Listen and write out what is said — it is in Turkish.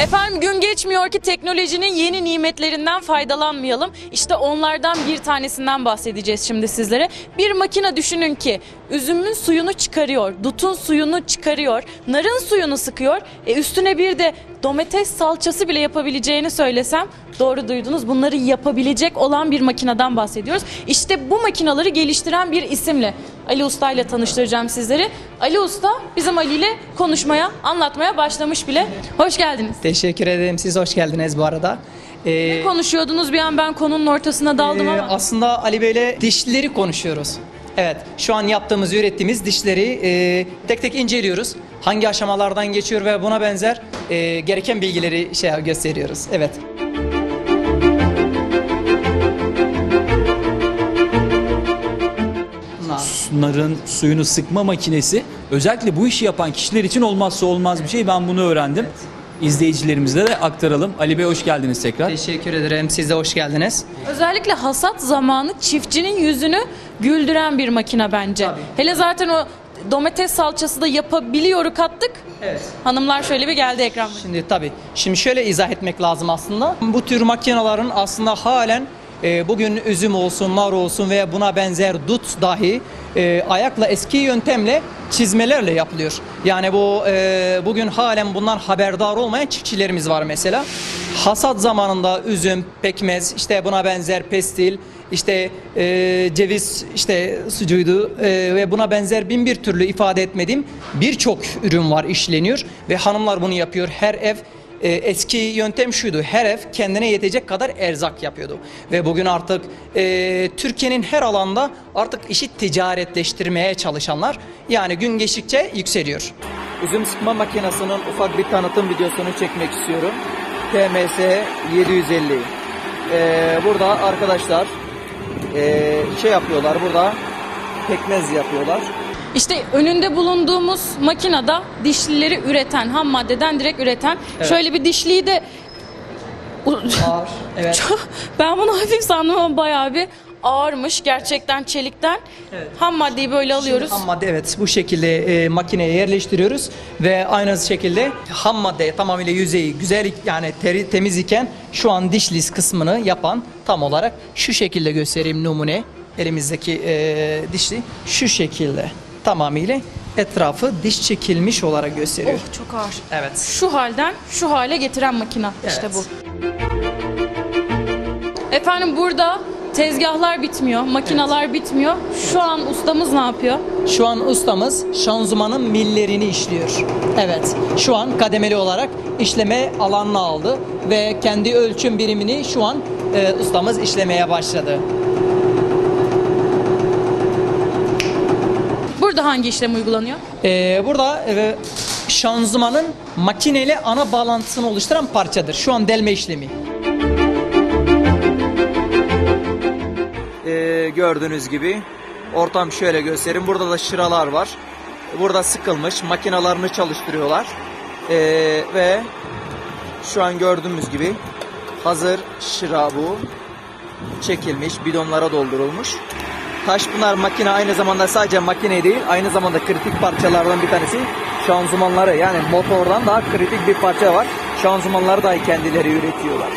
Efendim gün geçmiyor ki teknolojinin yeni nimetlerinden faydalanmayalım. İşte onlardan bir tanesinden bahsedeceğiz şimdi sizlere. Bir makine düşünün ki üzümün suyunu çıkarıyor, dutun suyunu çıkarıyor, narın suyunu sıkıyor. E üstüne bir de domates salçası bile yapabileceğini söylesem doğru duydunuz. Bunları yapabilecek olan bir makineden bahsediyoruz. İşte bu makinaları geliştiren bir isimle Ali Usta ile tanıştıracağım sizleri. Ali Usta bizim Ali ile konuşmaya, anlatmaya başlamış bile. Hoş geldiniz. Teşekkür ederim. Siz hoş geldiniz bu arada. Ee, Konuşuyordunuz bir an ben konunun ortasına daldım e, ama. aslında Ali Bey'le dişleri konuşuyoruz. Evet, şu an yaptığımız, ürettiğimiz dişleri e, tek tek inceliyoruz. Hangi aşamalardan geçiyor ve buna benzer e, gereken bilgileri şey gösteriyoruz. Evet. Narın suyunu sıkma makinesi özellikle bu işi yapan kişiler için olmazsa olmaz bir şey. Ben bunu öğrendim. İzleyicilerimize de aktaralım. Ali Bey hoş geldiniz tekrar. Teşekkür ederim. Siz de hoş geldiniz. Özellikle hasat zamanı çiftçinin yüzünü güldüren bir makine bence. Tabii. Hele zaten o domates salçası da yapabiliyor kattık. Evet. Hanımlar şöyle bir geldi ekran. Şimdi tabii. Şimdi şöyle izah etmek lazım aslında. Bu tür makinelerin aslında halen e, bugün üzüm olsun, nar olsun veya buna benzer dut dahi e, ayakla eski yöntemle çizmelerle yapılıyor. Yani bu e, bugün halen bundan haberdar olmayan çiftçilerimiz var mesela. Hasat zamanında üzüm, pekmez, işte buna benzer pestil, işte e, ceviz işte sucuğuydu e, ve buna benzer bin bir türlü ifade etmediğim birçok ürün var işleniyor ve hanımlar bunu yapıyor. Her ev e, eski yöntem şuydu. Her ev kendine yetecek kadar erzak yapıyordu. Ve bugün artık e, Türkiye'nin her alanda artık işi ticaretleştirmeye çalışanlar yani gün geçtikçe yükseliyor. Üzüm sıkma makinesinin ufak bir tanıtım videosunu çekmek istiyorum. TMS 750. E, burada arkadaşlar e, şey yapıyorlar burada pekmez yapıyorlar. İşte önünde bulunduğumuz makinede dişlileri üreten, ham maddeden direkt üreten. Şöyle bir dişliyi de Ağır. Evet. ben bunu hafif sandım ama bayağı bir ağırmış gerçekten çelikten. Evet. Ham maddeyi böyle alıyoruz. Ham madde evet bu şekilde e, makineye yerleştiriyoruz ve aynı şekilde ham madde tamamıyla yüzeyi güzel yani teri, temiz iken şu an dişliz kısmını yapan tam olarak şu şekilde göstereyim numune elimizdeki e, dişli şu şekilde tamamıyla etrafı diş çekilmiş olarak gösteriyor. Oh çok ağır. Evet. Şu halden şu hale getiren makina işte Evet. bu. Efendim burada tezgahlar bitmiyor, makinalar bitmiyor. Şu an ustamız ne yapıyor? Şu an ustamız şanzımanın millerini işliyor. Evet, şu an kademeli olarak işleme alanına aldı ve kendi ölçüm birimini şu an e, ustamız işlemeye başladı. Burada hangi işlem uygulanıyor? E, burada e, şanzımanın makineyle ana bağlantısını oluşturan parçadır. Şu an delme işlemi. Ee, gördüğünüz gibi ortam şöyle göstereyim. Burada da şıralar var. Burada sıkılmış makinalarını çalıştırıyorlar. Ee, ve şu an gördüğümüz gibi hazır şıra bu. Çekilmiş, bidonlara doldurulmuş. Taşpınar makine aynı zamanda sadece makine değil, aynı zamanda kritik parçalardan bir tanesi şanzımanları. Yani motordan daha kritik bir parça var. Şanzımanları dahi kendileri üretiyorlar.